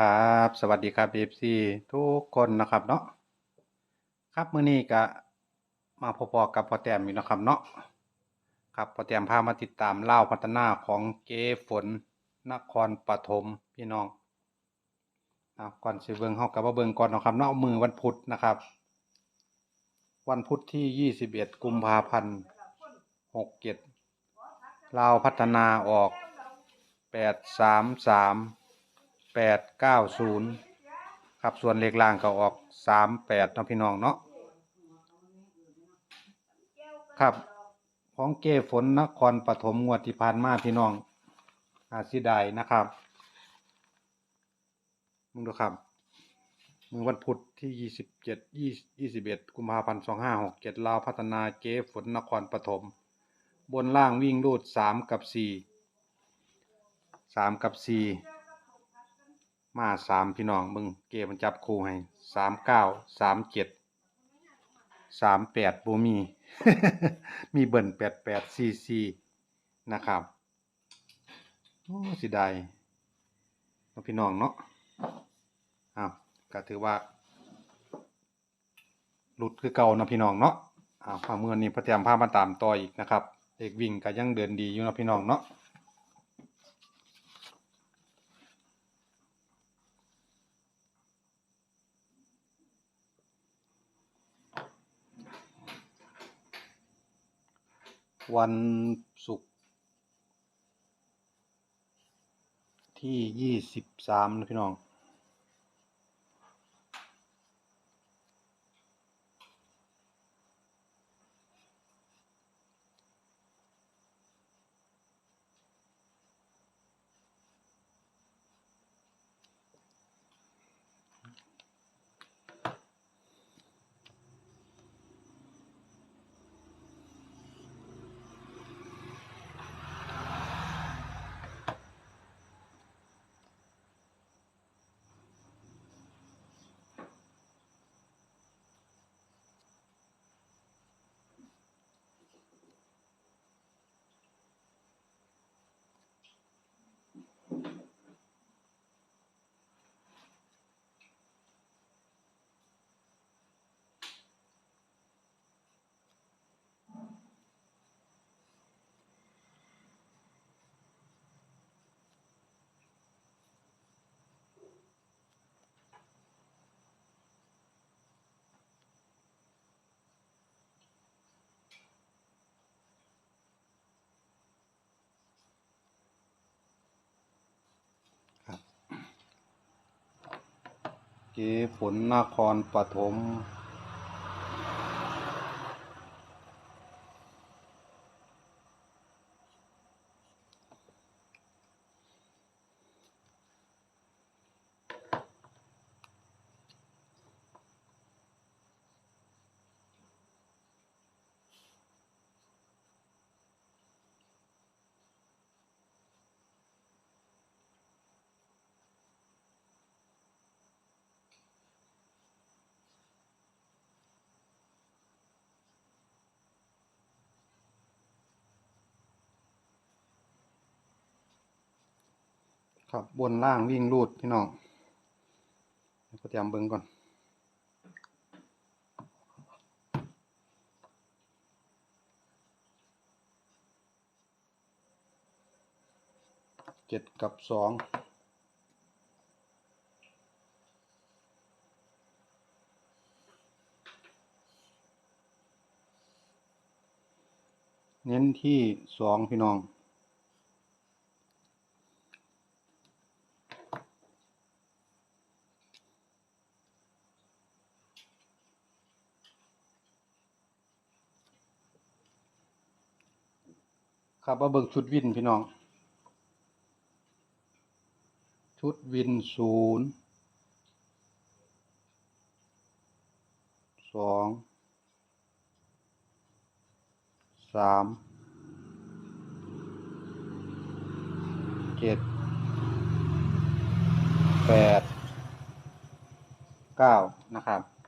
ครับ สวัสดีครับ FC ทุกคนนะครับเนาะครับมื้อนี้ก็มาพบๆกับพอแต้มอีกเนะครับเนาะครับพอแต้มพามาติดตามเล่าพัฒนาของเกฝนนครปฐมพี่น้องอะก่อนสิเบิงเฮาก็มาเบิงก่อนนะครับเนาะมือวันพุธนะครับ วันพุธที่ 21 กุมภาพันธ์67ลาวพัฒนาออก 833 890ครับส่วนเลขล่างก็ออก38เนาะพี่น้องเนาะครับของเกฝนนครปฐมงวดที่ผ่านมาพี่น้อง อาสิได้นะครับมึงดูครับมือวันพุธที่27 20 21กุมภาพันธ์2567ลาวพัฒนาเกฝนนครปฐมบนล่างวิ่งรูด3กับ4 3กับ4 มาสามพี่น้องมึงเกมันจับคู่ให้สามเก้าสามเจ็ดสามแปดบ่มี มีเบิ่นแปดแปดสี่สี่นะครับโอ้สิได้พี่น้องเนาะอ้าวก็ถือว่าหลุดคือเก่านะพี่น้องเนาะอ้าวความเมื่อนี้พระเตรียมพามาตามต่ออีกนะครับเด็กวิ่งก็ยังเดินดีอยู่นะพี่น้องเนาะ วันศุกร์ที่ยี่สิบสามนะพี่น้อง เก๋ฝนนครปฐม ครับบนล่างวิ่งรูดพี่น้องเดี๋ยวพอเตรียมเบิ่งก่อน เจ็ดกับสองเน้นที่สองพี่น้อง ครับมาเบิ่งชุดวินพี่น้อง ชุดวินศูนย์สองสามเจ็ดแปดเก้านะครับ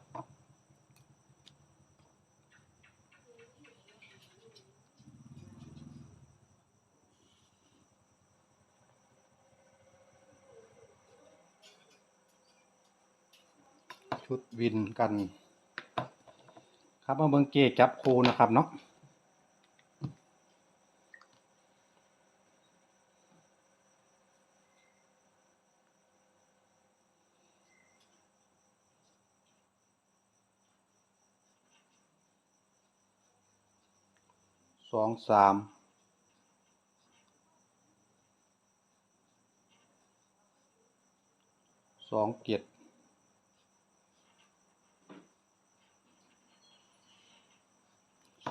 ชุดวินกัน ครับมาเบิงเกจับคูนะครับเนาะสองสามสองเจ็ด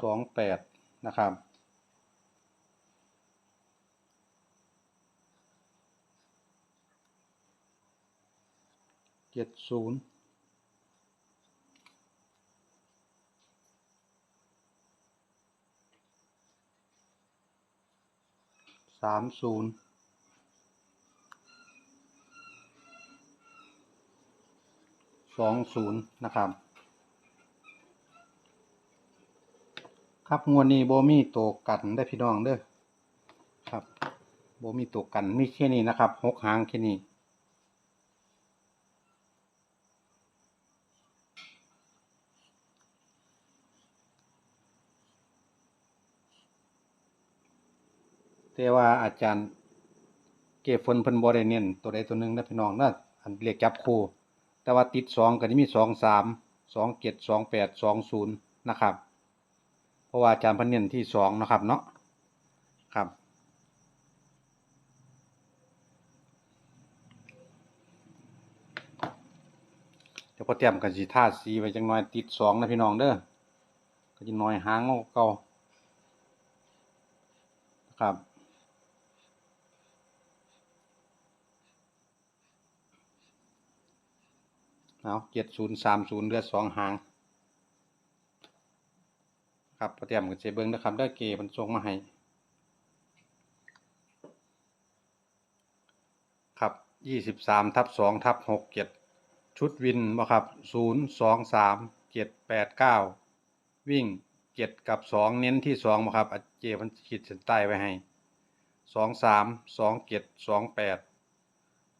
สองแปดนะครับ เจ็ดศูนย์สามศูนย์สองศูนย์นะครับ ครับงวดนี้โบมีตัวกันได้พี่น้องเด้อครับโบมีตัวกันมีแค่นี้นะครับหกหางแค่นี้แต่ว่าอาจารย์เก็บฝนเพิ่นบ่ได้เน้นตัวใดตัวหนึ่งนะพี่น้องนะอันเรียกจับคู่ แต่ว่าติดสองก็จะมีสองสามสองเจ็ดสองแปดสองศูนย์นะครับ เพราะว่าอาจารย์พันเน้นที่สองนะครับเนาะครับ เดี๋ยวพอเตรียมกันสีท่าสีไว้จังน้อยติดสองนะพี่น้องเด้อก็จะน้อยหางเก่าครับเอาเจ็ดศูนย์สามศูนย์เลือดสองหาง ครับเตรียมกันเจเบิ้งนะครับได้เกมันส่งมาให้ครับยี่สิบสามทับสองทับหกเจ็ดชุดวินบ่ครับศูนย์สองสามเจ็ดแปดเก้าวิ่งเจ็ดกับสองเน้นที่สองบ่ครับอาเจมันขีดเส้นใต้ไว้ให้สองสามสองเจ็ดสองแปด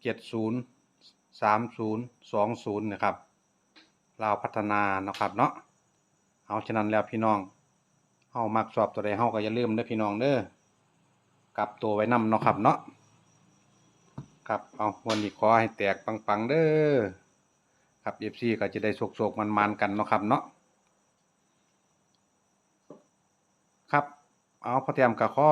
เจ็ดศูนย์สามศูนย์สองศูนย์นะครับลาพัฒนานะครับเนาะเอาฉะนั้นแล้วพี่น้อง เฮามักสอบตัวใดเฮาก็อย่าลืมเด้อพี่น้องเด้อกลับตัวไว้นำเนาะครับเนาะครับเอาวันนี้ขอให้แตกปังๆเด้อครับเอฟซีก็จะได้โศกๆมันๆกันเนาะครับเนาะครับเอาพอเตรียมกับข้อ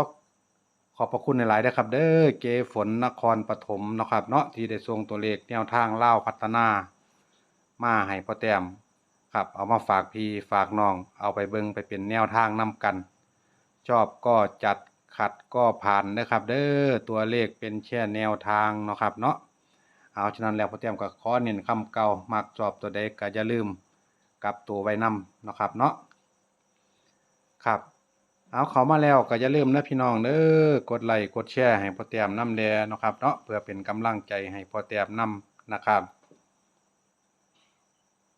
ขอบพระคุณในหลายๆนะครับ เด้อเกฝนนครปฐมเนาะครับเนาะที่ได้ส่งตัวเลขแนวทางเล่าพัฒนา มาให้พอเตรียม ครับ เอามาฝากพี่ฝากน้อง เอาไปเบิงไปเป็นแนวทางนํกัน ชอบก็จัดขัดก็ผ่านนะครับ เด้อตัวเลขเป็นแค่แนวทางเนาะครับเนาะเอาฉะนั้นแล้วพอเตรียมกับข้อเน้นคำเก่ามักชอบตัวใดก็อย่าลืมกับตัวไว้นำเนาะครับเนาะครับเอาเขามาแล้วก็อย่าลืมนะพี่น้องเด้อกดไลค์กดแชร์ให้พอเตรียมนำแดเนาะครับเนาะเพื่อเป็นกำลังใจให้พอเตรียมนำนะครับ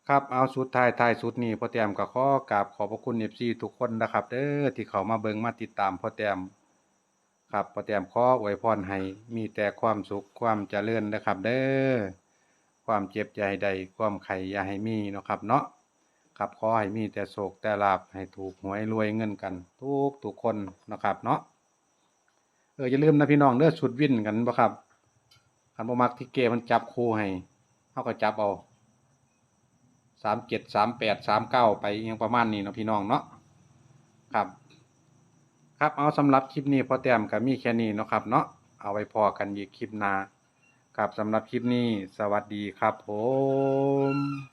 ครับเอาสุดท้ายท้ายสุดนี้พ่อแต้มก็ขอกราบขอบพระคุณ FC ทุกคนนะครับเด้อที่เขามาเบิ่งมาติดตามพ่อแต้มครับพ่อแต้มขออวยพรให้มีแต่ความสุขความเจริญนะครับ เด้อความเจ็บให้ใดความไข่อย่าให้มีเนาะครับเนาะครับขอให้มีแต่โศกแต่ลาบให้ถูกหวยรวยเงินกัน ทุกทุกคนนะครับเนาะเอออย่าลืมนะพี่น้องเด้อชุดวิ่นกันบ่ครับคันบ่มักที่เกมันจับคู่ให้เฮาก็จับเอา สามเจ็ดสามแปดสามเก้าไปยังประมาณนี้เนาะพี่น้องเนาะครับ ครับเอาสำหรับคลิปนี้พอแต้มกับมีแค่นี้เนาะครับเนาะเอาไว้พอกันอีกคลิปหน้าครับสำหรับคลิปนี้ สวัสดีครับผม